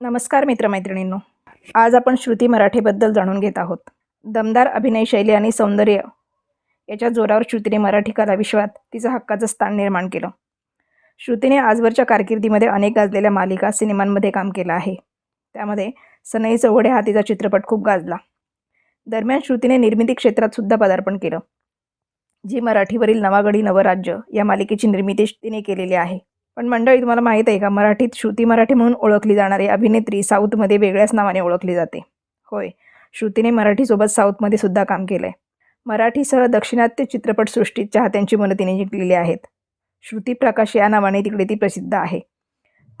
नमस्कार मित्रमैत्रिणींनो. आज आपण श्रुती मराठीबद्दल जाणून घेत आहोत. दमदार अभिनय शैली आणि सौंदर्य याच्या जोरावर श्रुतीने मराठी कलाविश्वात तिचं हक्काचं स्थान निर्माण केलं. श्रुतीने आजवरच्या कारकिर्दीमध्ये अनेक गाजलेल्या मालिका सिनेमांमध्ये काम केलं आहे. त्यामध्ये सनई चौघडे हा तिचा चित्रपट खूप गाजला. दरम्यान श्रुतीने निर्मिती क्षेत्रात सुद्धा पदार्पण केलं. जी मराठीवरील नवागडी नवराज्य या मालिकेची निर्मिती तिने केलेली आहे. पण मंडळी तुम्हाला माहीत आहे का मराठीत श्रुती मराठी म्हणून ओळखली जाणारी अभिनेत्री साऊथमध्ये वेगळ्याच नावाने ओळखली जाते. होय श्रुतीने मराठीसोबत साऊथमध्ये सुद्धा काम केलं आहे मराठीसह दक्षिणात्य चित्रपटसृष्टीत चाहत्यांची मनं तिने जिंकलेली आहेत. श्रुती प्रकाश या नावाने तिकडे ती प्रसिद्ध आहे.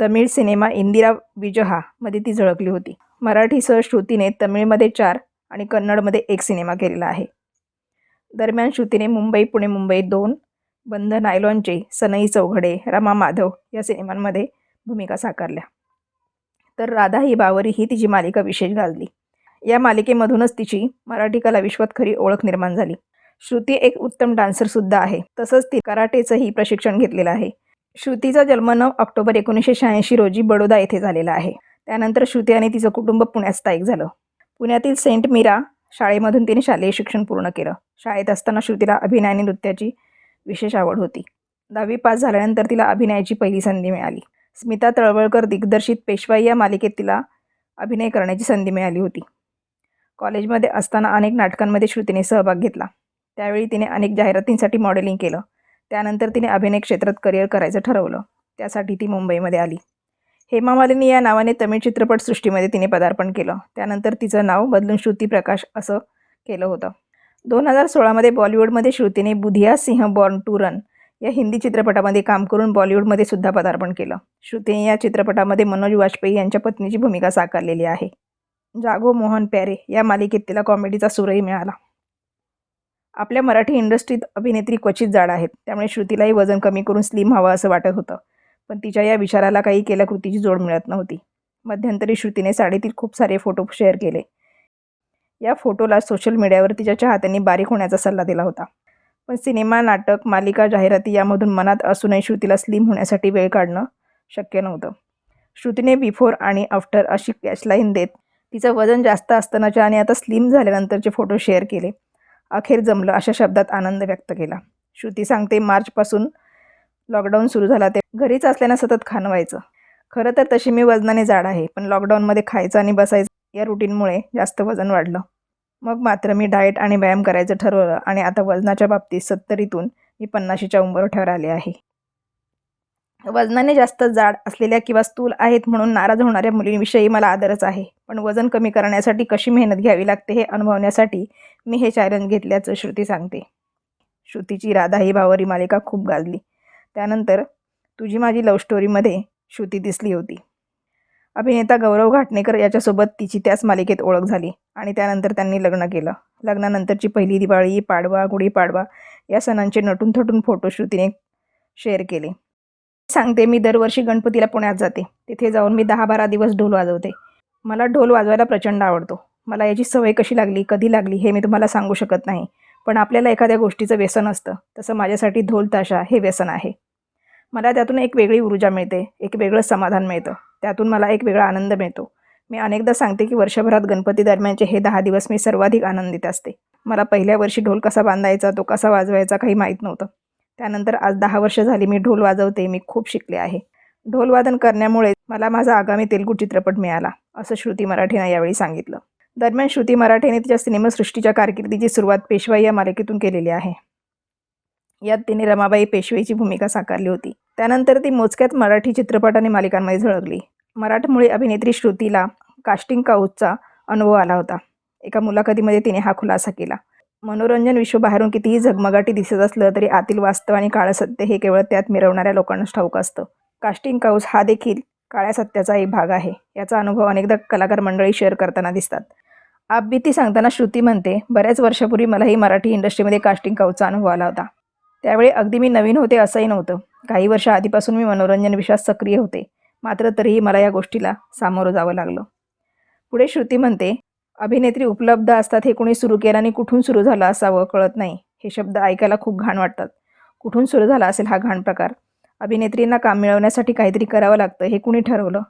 तमिळ सिनेमा इंदिरा विजहा मध्ये ती झळकली होती. मराठीसह श्रुतीने तमिळमध्ये चार आणि कन्नडमध्ये एक सिनेमा केलेला आहे. दरम्यान श्रुतीने मुंबई पुणे मुंबई दोन बंध नायलॉनचे सनई चौघडे रमा माधव या सिनेमांमध्ये भूमिका साकारल्या. तर राधा ही बावरी ही तिची मालिका विशेष गाजली या मालिकेमधूनच तिची मराठी कला विश्वात खरी ओळख निर्माण झाली. श्रुती एक उत्तम डान्सरसुद्धा आहे. तसंच ती कराटेचंही प्रशिक्षण घेतलेलं आहे. श्रुतीचा जन्म नऊ ऑक्टोबर एकोणीसशे शहाऐंशी रोजी बडोदा येथे झालेला आहे. त्यानंतर श्रुती आणि तिचं कुटुंब पुण्यात स्थायिक झालं. पुण्यातील सेंट मीरा शाळेमधून तिने शालेय शिक्षण पूर्ण केलं. शाळेत असताना श्रुतीला अभिनय आणि नृत्याची विशेष आवड होती. दहावी पास झाल्यानंतर तिला अभिनयाची पहिली संधी मिळाली. स्मिता तळवळकर दिग्दर्शित पेशवाई या मालिकेत तिला अभिनय करण्याची संधी मिळाली होती. कॉलेजमध्ये असताना अनेक नाटकांमध्ये श्रुतीने सहभाग घेतला. त्यावेळी तिने अनेक जाहिरातींसाठी मॉडेलिंग केलं. त्यानंतर तिने अभिनय क्षेत्रात करिअर करायचं ठरवलं. त्यासाठी ती मुंबईमध्ये आली. हेमा मालिनी या नावाने तमिळ चित्रपटसृष्टीमध्ये तिने पदार्पण केलं. त्यानंतर तिचं नाव बदलून श्रुती प्रकाश असं केलं होतं. दोन हजार सोळामध्ये बॉलिवूडमध्ये श्रुतीने Budhia Singh born to run या हिंदी चित्रपटामध्ये काम करून बॉलिवूडमध्ये सुद्धा पदार्पण केलं. श्रुतीने या चित्रपटामध्ये मनोज वाजपेयी यांच्या पत्नीची भूमिका साकारलेली आहे. जागो मोहन प्यारे या मालिकेत तिला कॉमेडीचा सूरही मिळाला. आपल्या मराठी इंडस्ट्रीत अभिनेत्री क्वचित जाड आहेत. त्यामुळे श्रुतीलाही वजन कमी करून स्लिम हवं असं वाटत होतं. पण तिच्या या विचाराला काही केल्या कृतीची जोड मिळत नव्हती. मध्यंतरी श्रुतीने साडीतील खूप सारे फोटो शेअर केले. या फोटोला सोशल मीडियावर तिच्या चाहत्यांनी बारीक होण्याचा सल्ला दिला होता. पण सिनेमा नाटक मालिका जाहिराती यामधून मनात असूनही श्रुतीला स्लिम होण्यासाठी वेळ काढणं शक्य नव्हतं. श्रुतीने बिफोर आणि आफ्टर अशी कॅशलाईन देत तिचं वजन जास्त असतानाच्या आणि आता स्लिम झाल्यानंतरचे फोटो शेअर केले. अखेर जमलं अशा शब्दात आनंद व्यक्त केला. श्रुती सांगते मार्चपासून लॉकडाऊन सुरू झाला ते घरीच असल्यानं सतत खाणवायचं व्हायचं. खरं तर तशी मी वजनाने जाड आहे पण लॉकडाऊनमध्ये खायचं आणि बसायचं या रुटीनमुळे जास्त वजन वाढलं. मग मात्र मी डाएट आणि व्यायाम करायचं ठरवलं आणि आता वजनाच्या बाबतीत सत्तरीतून मी पन्नाशीच्या उंबरठ्यावर आले आहे. वजनाने जास्त जाड असलेल्या किंवा स्थूल आहेत म्हणून नाराज होणाऱ्या मुलींविषयी मला आदरच आहे. पण वजन कमी करण्यासाठी कशी मेहनत घ्यावी लागते हे अनुभवण्यासाठी मी हे चॅलेंज घेतल्याचं श्रुती सांगते. श्रुतीची राधा ही भावरी मालिका खूप गाजली. त्यानंतर तुझी माझी लव्ह स्टोरीमध्ये श्रुती दिसली होती. अभिनेता गौरव घाटणेकर याच्यासोबत तिची त्याच मालिकेत ओळख झाली आणि त्यानंतर त्यांनी लग्न केलं. लग्नानंतरची पहिली दिवाळी पाडवा गुढीपाडवा या सणांचे नटून थटून फोटो शेअर केले. सांगते मी दरवर्षी गणपतीला पुण्यात जाते. तिथे जाऊन मी दहा बारा दिवस ढोल वाजवते. मला ढोल वाजवायला प्रचंड आवडतो. मला याची सवय कशी लागली कधी लागली हे मी तुम्हाला सांगू शकत नाही. पण आपल्याला एखाद्या गोष्टीचं व्यसन असतं. तसं माझ्यासाठी ढोल ताशा हे व्यसन आहे. मला त्यातून एक वेगळी ऊर्जा मिळते एक वेगळं समाधान मिळतं. त्यातून मला एक वेगळा आनंद मिळतो. मी अनेकदा सांगते की वर्षभरात गणपती दरम्यानचे हे दहा दिवस मी सर्वाधिक आनंदित असते. मला पहिल्या वर्षी ढोल कसा बांधायचा तो कसा वाजवायचा काही माहीत नव्हतं. त्यानंतर आज दहा वर्ष झाली मी ढोल वाजवते मी खूप शिकले आहे. ढोलवादन करण्यामुळे मला माझा आगामी तेलगू चित्रपट मिळाला असं श्रुती मराठेनं यावेळी सांगितलं. दरम्यान श्रुती मराठीने तिच्या सिनेमासृष्टीच्या कारकिर्दीची सुरुवात पेशवाई या मालिकेतून केलेली आहे. यात तिने रमाबाई पेशवेची भूमिका साकारली होती. त्यानंतर ती मोजक्यात मराठी चित्रपट आणि मालिकांमध्ये झळकली. मराठमोळी अभिनेत्री श्रुतीला कास्टिंग काऊचचा अनुभव आला होता. एका मुलाखतीमध्ये तिने हा खुलासा केला. मनोरंजन विश्व बाहेरून कितीही झगमगाटी दिसत असलं तरी आतील वास्तव आणि काळं सत्य हे केवळ त्यात मिरवणाऱ्या लोकांनाच ठाऊक असतं. कास्टिंग काऊस हा देखील काळ्या सत्याचा एक भाग आहे. याचा अनुभव अनेकदा कलाकार मंडळी शेअर करताना दिसतात. आपबीती सांगताना श्रुती म्हणते बऱ्याच वर्षापूर्वी मलाही मराठी इंडस्ट्रीमध्ये कास्टिंग काऊचा अनुभव आला होता. त्यावेळी अगदी मी नवीन होते असंही नव्हतं. काही वर्ष आधीपासून मी मनोरंजन विश्वास सक्रिय होते. मात्र तरीही मला या गोष्टीला सामोरं जावं लागलं. पुढे श्रुती म्हणते अभिनेत्री उपलब्ध असतात हे कुणी सुरू केलं आणि कुठून सुरू झालं असावं कळत नाही. हे शब्द ऐकायला खूप घाण वाटतात. कुठून सुरू झाला असेल हा घाण प्रकार? अभिनेत्रींना काम मिळवण्यासाठी काहीतरी करावं लागतं हे कुणी ठरवलं?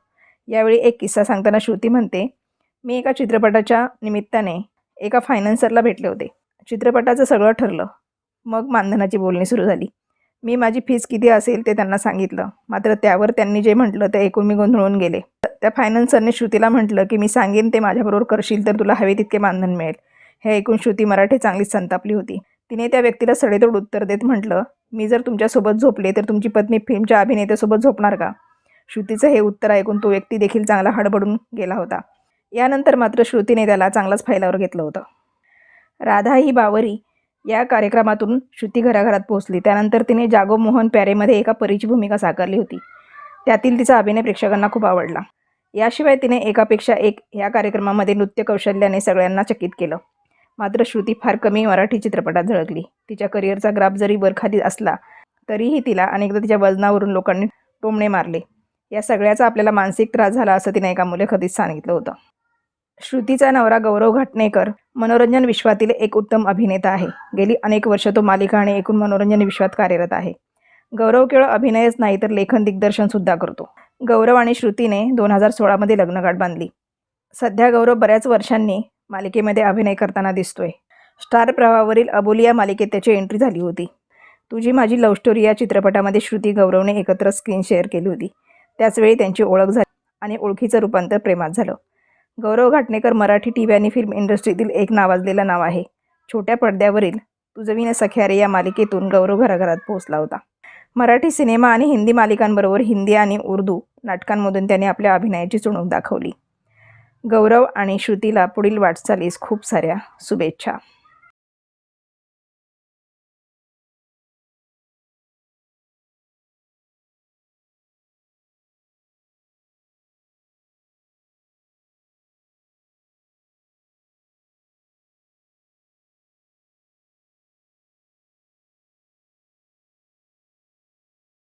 यावेळी एक किस्सा सांगताना श्रुती म्हणते मी एका चित्रपटाच्या निमित्ताने एका फायनान्सरला भेटले होते. चित्रपटाचं सगळं ठरलं. मग मानधनाची बोलणी सुरू झाली. मी माझी फीस किती असेल ते त्यांना सांगितलं. मात्र त्यावर त्यांनी जे म्हटलं ते ऐकून मी गोंधळून गेले. त्या फायनान्सरने श्रुतीला म्हटलं की मी सांगेन ते माझ्याबरोबर करशील तर तुला हवे तितके मानधन मिळेल. हे ऐकून श्रुती मराठे चांगलीच संतापली होती. तिने त्या व्यक्तीला सडेतोड उत्तर देत म्हटलं मी जर तुमच्यासोबत झोपले तर तुमची पत्नी फिल्मच्या अभिनेत्यासोबत झोपणार का? श्रुतीचं हे उत्तर ऐकून तो व्यक्ती देखील चांगला हडबडून गेला होता. यानंतर मात्र श्रुतीने त्याला चांगलाच फायलावर घेतलं होतं. राधा ही बावरी. या कार्यक्रमातून श्रुती घराघरात पोहोचली. त्यानंतर तिने जागो मोहन प्यारेमध्ये एका परीची भूमिका साकारली होती. त्यातील तिचा अभिनय प्रेक्षकांना खूप आवडला. याशिवाय तिने एकापेक्षा एक या कार्यक्रमामध्ये नृत्य कौशल्याने सगळ्यांना चकित केलं. मात्र श्रुती फार कमी मराठी चित्रपटात झळकली. तिच्या करिअरचा ग्राफ जरी वरखाली असला तरीही तिला अनेकदा तिच्या वजनावरून लोकांनी टोमणे मारले. या सगळ्याचा आपल्याला मानसिक त्रास झाला असं तिने एका मुलाखतीत सांगितलं होतं. श्रुतीचा नवरा गौरव घाटणेकर मनोरंजन विश्वातील एक उत्तम अभिनेता आहे. गेली अनेक वर्ष तो मालिका आणि एकूण मनोरंजन विश्वात कार्यरत आहे. गौरव केवळ अभिनयच नाही तर लेखन दिग्दर्शनसुद्धा करतो. गौरव आणि श्रुतीने दोन हजार सोळामध्ये लग्नगाठ बांधली. सध्या गौरव बऱ्याच वर्षांनी मालिकेमध्ये अभिनय करताना दिसतोय. स्टार प्रवाहावरील अबोलिया मालिकेत त्याची एंट्री झाली होती. तुझी माझी लव्ह स्टोरी या चित्रपटामध्ये श्रुती गौरवने एकत्र स्क्रीन शेअर केली होती. त्याचवेळी त्यांची ओळख झाली आणि ओळखीचं रूपांतर प्रेमात झालं. गौरव घाटणेकर मराठी टी व्ही आणि फिल्म इंडस्ट्रीतील एक नावाजलेलं नाव आहे. छोट्या पडद्यावरील तुझविन सख्यारे या मालिकेतून गौरव घराघरात पोहोचला होता. मराठी सिनेमा आणि हिंदी मालिकांबरोबर हिंदी आणि उर्दू नाटकांमधून त्याने आपल्या अभिनयाची चुणूक दाखवली. गौरव आणि श्रुतीला पुढील वाटचालीस खूप साऱ्या शुभेच्छा.